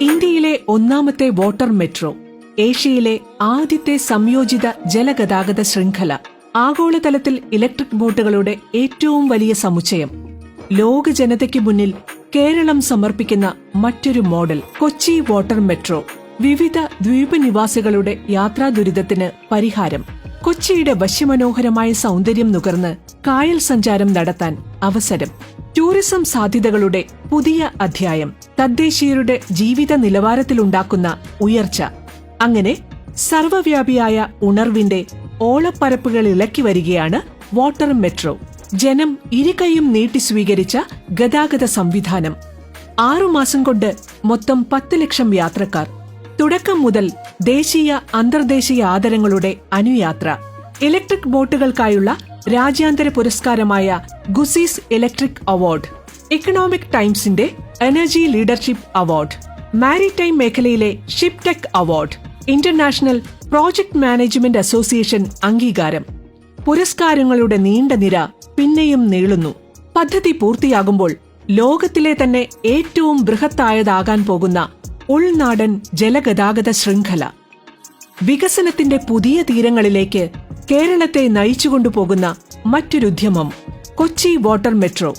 ഇന്ത്യയിലെ ഒന്നാമത്തെ water metro ഏഷ്യയിലെ ആദ്യത്തെ സംയോജിത ജലഗതാഗത ശൃംഖല ആഗോളതലത്തിൽ ഇലക്ട്രിക് ബോട്ടുകളുടെ ഏറ്റവും വലിയ സമുച്ചയം. ലോക ജനതയ്ക്ക് മുന്നിൽ കേരളം സമർപ്പിക്കുന്ന മറ്റൊരു മോഡൽ കൊച്ചി വാട്ടർ മെട്രോ വിവിധ ദ്വീപ് നിവാസികളുടെ യാത്രാ ദുരിതത്തിന് പരിഹാരം. കൊച്ചിയുടെ വശ്യമനോഹരമായ സൗന്ദര്യം നുകർന്ന് കായൽ സഞ്ചാരം നടത്താൻ അവസരം. ടൂറിസം സാധ്യതകളുടെ പുതിയ അധ്യായം. തദ്ദേശീയരുടെ ജീവിത നിലവാരത്തിലുണ്ടാക്കുന്ന ഉയർച്ച. അങ്ങനെ സർവവ്യാപിയായ ഉണർവിന്റെ ഓളപ്പരപ്പുകൾ ഇളക്കി വരികയാണ് വാട്ടർ മെട്രോ. ജനം ഇരുകൈയും നീട്ടി സ്വീകരിച്ച ഗതാഗത സംവിധാനം. ആറുമാസം കൊണ്ട് മൊത്തം പത്ത് ലക്ഷം യാത്രക്കാർ. തുടക്കം മുതൽ ദേശീയ അന്തർദേശീയ ആദരങ്ങളുടെ അനുയാത്ര. ഇലക്ട്രിക് ബോട്ടുകൾക്കായുള്ള രാജ്യാന്തര പുരസ്കാരമായ ഗുസീസ് ഇലക്ട്രിക് അവാർഡ്. ഇക്കണോമിക് ടൈംസിന്റെ എനർജി ലീഡർഷിപ്പ് അവാർഡ് മാരിടൈം മേഖലയിലെ Ship Tech Award International Project Management Association അംഗീകാരം പുരസ്കാരങ്ങളുടെ നീണ്ട നിര പിന്നെയും നീളുന്നു. പദ്ധതി പൂർത്തിയാകുമ്പോൾ ലോകത്തിലെ തന്നെ ഏറ്റവും ബൃഹത്തായതാകാൻ പോകുന്ന ഉൾനാടൻ ജലഗതാഗത ശൃംഖല. വികസനത്തിന്റെ പുതിയ തീരങ്ങളിലേക്ക് കേരളത്തെ നയിച്ചുകൊണ്ടുപോകുന്ന മറ്റൊരുദ്യമം കൊച്ചി വാട്ടർ മെട്രോ.